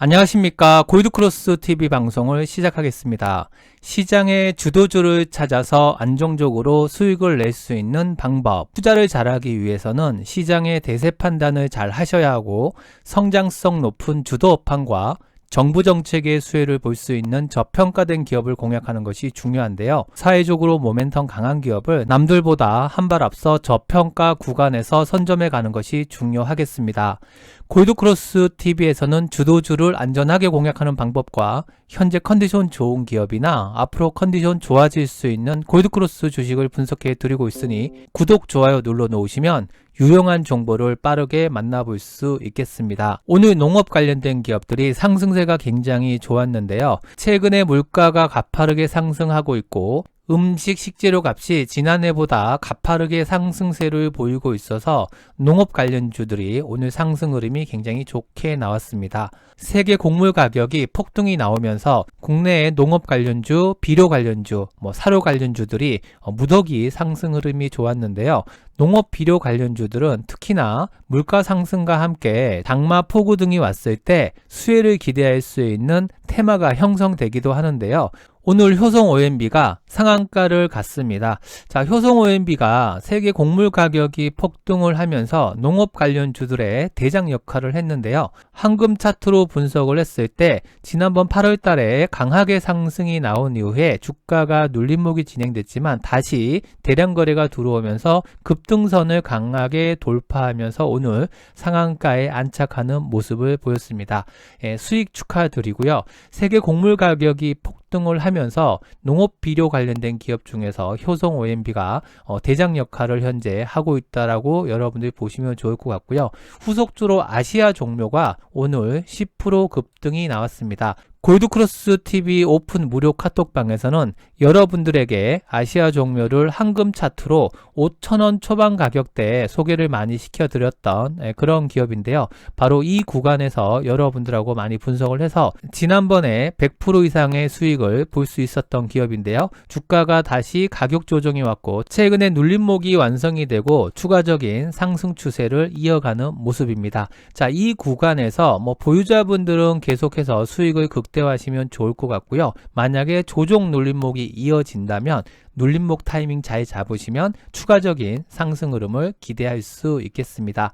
안녕하십니까. 골드크로스 TV 방송을 시작하겠습니다. 시장의 주도주를 찾아서 안정적으로 수익을 낼 수 있는 방법. 투자를 잘하기 위해서는 시장의 대세 판단을 잘 하셔야 하고 성장성 높은 주도 업황과 정부 정책의 수혜를 볼 수 있는 저평가된 기업을 공략하는 것이 중요한데요. 사회적으로 모멘텀 강한 기업을 남들보다 한 발 앞서 저평가 구간에서 선점해 가는 것이 중요하겠습니다. 골드크로스 TV에서는 주도주를 안전하게 공략하는 방법과 현재 컨디션 좋은 기업이나 앞으로 컨디션 좋아질 수 있는 골드크로스 주식을 분석해 드리고 있으니 구독, 좋아요 눌러 놓으시면 유용한 정보를 빠르게 만나볼 수 있겠습니다. 오늘 농업 관련된 기업들이 상승세가 굉장히 좋았는데요. 최근에 물가가 가파르게 상승하고 있고 음식 식재료 값이 지난해보다 가파르게 상승세를 보이고 있어서 농업 관련주들이 오늘 상승 흐름이 굉장히 좋게 나왔습니다. 세계 곡물 가격이 폭등이 나오면서 국내의 농업 관련주, 비료 관련주, 뭐 사료 관련주들이 어, 무더기 상승 흐름이 좋았는데요. 농업 비료 관련주들은 특히나 물가 상승과 함께 장마 폭우 등이 왔을 때 수혜를 기대할 수 있는 테마가 형성되기도 하는데요. 오늘 효성 OMB가 상한가를 갔습니다. 자, 효성 OMB가 세계 곡물 가격이 폭등을 하면서 농업 관련 주들의 대장 역할을 했는데요. 황금 차트로 분석을 했을 때 지난번 8월 달에 강하게 상승이 나온 이후에 주가가 눌림목이 진행됐지만 다시 대량 거래가 들어오면서 급등선을 강하게 돌파하면서 오늘 상한가에 안착하는 모습을 보였습니다. 예, 수익 축하드리고요. 세계 곡물 가격이 폭 등을 하면서 농업 비료 관련된 기업 중에서 효성 OMB가 어, 대장 역할을 현재 하고 있다라고 여러분들이 보시면 좋을 것 같고요. 후속주로 아시아 종묘가 오늘 10% 급등이 나왔습니다. 골드크로스 TV 오픈 무료 카톡방에서는 여러분들에게 아시아 종묘를 황금 차트로 5천원 초반 가격대에 소개를 많이 시켜드렸던 예, 그런 기업인데요. 바로 이 구간에서 여러분들하고 많이 분석을 해서 지난번에 100% 이상의 수익을 볼 수 있었던 기업인데요. 주가가 다시 가격 조정이 왔고 최근에 눌림목이 완성이 되고 추가적인 상승 추세를 이어가는 모습입니다. 자, 이 구간에서 뭐 보유자분들은 계속해서 수익을 극 대화하시면 좋을 것 같고요. 만약에 조정 눌림목이 이어진다면 눌림목 타이밍 잘 잡으시면 추가적인 상승 흐름을 기대할 수 있겠습니다.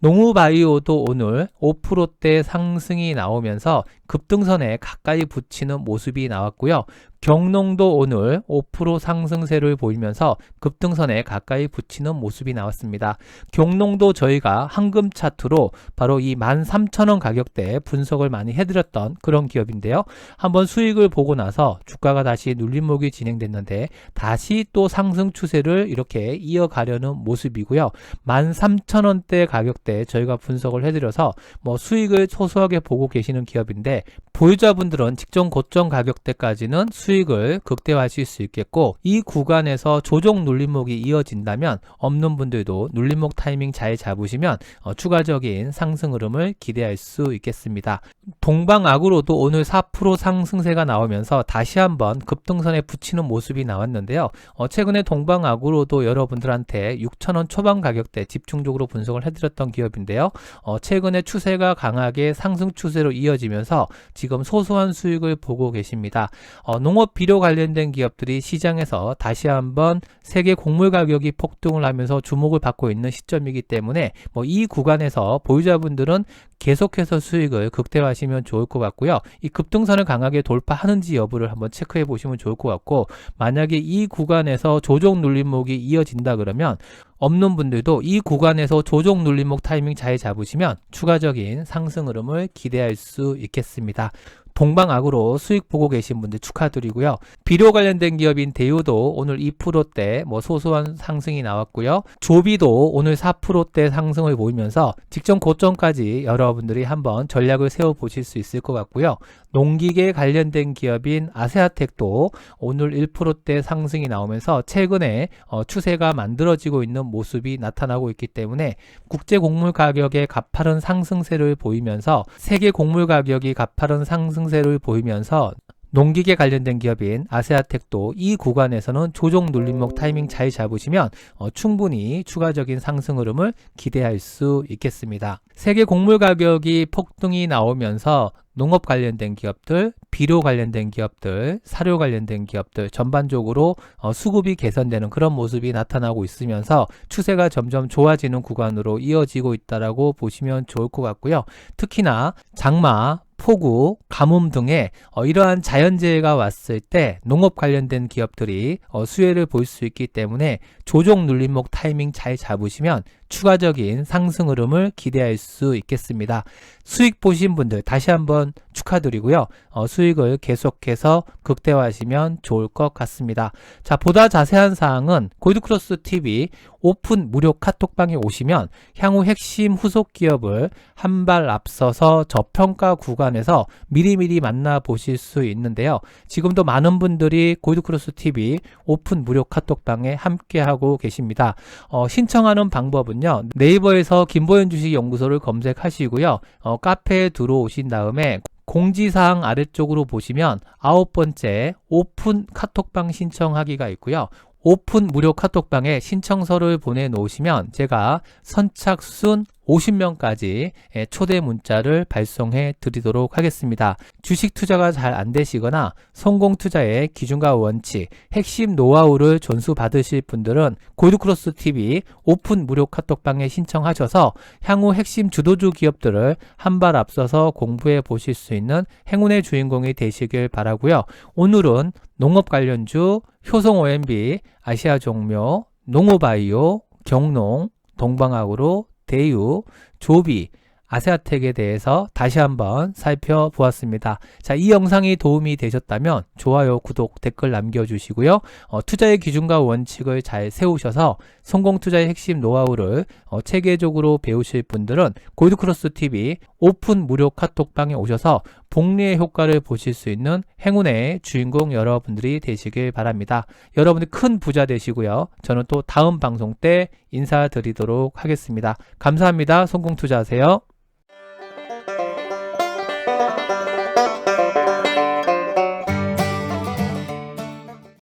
농우바이오도 오늘 5%대 상승이 나오면서 급등선에 가까이 붙이는 모습이 나왔고요. 경농도 오늘 5% 상승세를 보이면서 급등선에 가까이 붙이는 모습이 나왔습니다. 경농도 저희가 황금 차트로 바로 이 13,000원 가격대 분석을 많이 해드렸던 그런 기업인데요. 한번 수익을 보고 나서 주가가 다시 눌림목이 진행됐는데 다시 또 상승 추세를 이렇게 이어가려는 모습이고요. 13,000원대 가격대 저희가 분석을 해드려서 뭐 수익을 소소하게 보고 계시는 기업인데 보유자분들은 직전 고점 가격대까지는 수익을 극대화하실 수 있겠고 이 구간에서 조정 눌림목이 이어진다면 없는 분들도 눌림목 타이밍 잘 잡으시면 어, 추가적인 상승 흐름을 기대할 수 있겠습니다. 동방아구로도 오늘 4% 상승세가 나오면서 다시 한번 급등선에 붙이는 모습이 나왔는데 요. 어, 최근에 동방아구로도 여러분들한테 6천원 초반 가격대 집중적으로 분석을 해드렸던 기업인데요. 어, 최근에 추세가 강하게 상승 추세로 이어지면서 지금 소소한 수익을 보고 계십니다. 어, 농업 비료 관련된 기업들이 시장에서 다시 한번 세계 곡물 가격이 폭등을 하면서 주목을 받고 있는 시점이기 때문에 뭐 이 구간에서 보유자분들은 계속해서 수익을 극대화하시면 좋을 것 같고요. 이 급등선을 강하게 돌파하는지 여부를 한번 체크해 보시면 좋을 것 같고 만약에 이 구간에서 조정 눌림목이 이어진다 그러면 없는 분들도 이 구간에서 조정 눌림목 타이밍 잘 잡으시면 추가적인 상승 흐름을 기대할 수 있겠습니다. 동방악으로 수익 보고 계신 분들 축하드리고요. 비료 관련된 기업인 대우도 오늘 2%대 뭐 소소한 상승이 나왔고요. 조비도 오늘 4%대 상승을 보이면서 직전 고점까지 여러분들이 한번 전략을 세워 보실 수 있을 것 같고요. 농기계 관련된 기업인 아세아텍도 오늘 1%대 상승이 나오면서 최근에 어, 추세가 만들어지고 있는 모습이 나타나고 있기 때문에 국제 곡물 가격의 가파른 상승세를 보이면서 세계 곡물 가격이 가파른 상승 세를 보이면서 농기계 관련된 기업인 아세아텍도 이 구간에서는 조정 눌림목 타이밍 잘 잡으시면 어, 충분히 추가적인 상승 흐름을 기대할 수 있겠습니다. 세계 곡물 가격이 폭등이 나오면서 농업 관련된 기업들, 비료 관련된 기업들, 사료 관련된 기업들 전반적으로 어, 수급이 개선되는 그런 모습이 나타나고 있으면서 추세가 점점 좋아지는 구간으로 이어지고 있다라고 보시면 좋을 것 같고요. 특히나 장마, 폭우, 가뭄 등의 어, 이러한 자연재해가 왔을 때 농업 관련된 기업들이 어, 수혜를 볼 수 있기 때문에 조정 눌림목 타이밍 잘 잡으시면 추가적인 상승 흐름을 기대할 수 있겠습니다. 수익 보신 분들 다시 한번 축하드리고요. 어, 수익을 계속해서 극대화하시면 좋을 것 같습니다. 자, 보다 자세한 사항은 골드크로스 TV 오픈 무료 카톡방에 오시면 향후 핵심 후속 기업을 한 발 앞서서 저평가 구간에서 미리미리 만나보실 수 있는데요. 지금도 많은 분들이 골드크로스 TV 오픈 무료 카톡방에 함께하고 계십니다. 어, 신청하는 방법은요. 네이버에서 김보현 주식연구소를 검색하시고요. 어, 카페에 들어오신 다음에 공지사항 아래쪽으로 보시면 아홉 번째 오픈 카톡방 신청하기가 있고요. 오픈 무료 카톡방에 신청서를 보내놓으시면 제가 선착순 50명까지 예, 초대 문자를 발송해 드리도록 하겠습니다. 주식 투자가 잘 안 되시거나 성공 투자의 기준과 원칙, 핵심 노하우를 전수 받으실 분들은 골드크로스 TV 오픈 무료 카톡방에 신청하셔서 향후 핵심 주도주 기업들을 한 발 앞서서 공부해 보실 수 있는 행운의 주인공이 되시길 바라고요. 오늘은 농업 관련주, 효성 OMB, 아시아 종묘, 농오바이오, 경농, 동방학으로, 대유, 조비, 아세아텍에 대해서 다시 한번 살펴보았습니다. 자, 이 영상이 도움이 되셨다면 좋아요, 구독, 댓글 남겨주시고요. 어, 투자의 기준과 원칙을 잘 세우셔서 성공 투자의 핵심 노하우를 어, 체계적으로 배우실 분들은 골드크로스 TV 오픈 무료 카톡방에 오셔서 복리의 효과를 보실 수 있는 행운의 주인공 여러분들이 되시길 바랍니다. 여러분들 큰 부자 되시고요. 저는 또 다음 방송 때 인사드리도록 하겠습니다. 감사합니다. 성공 투자하세요.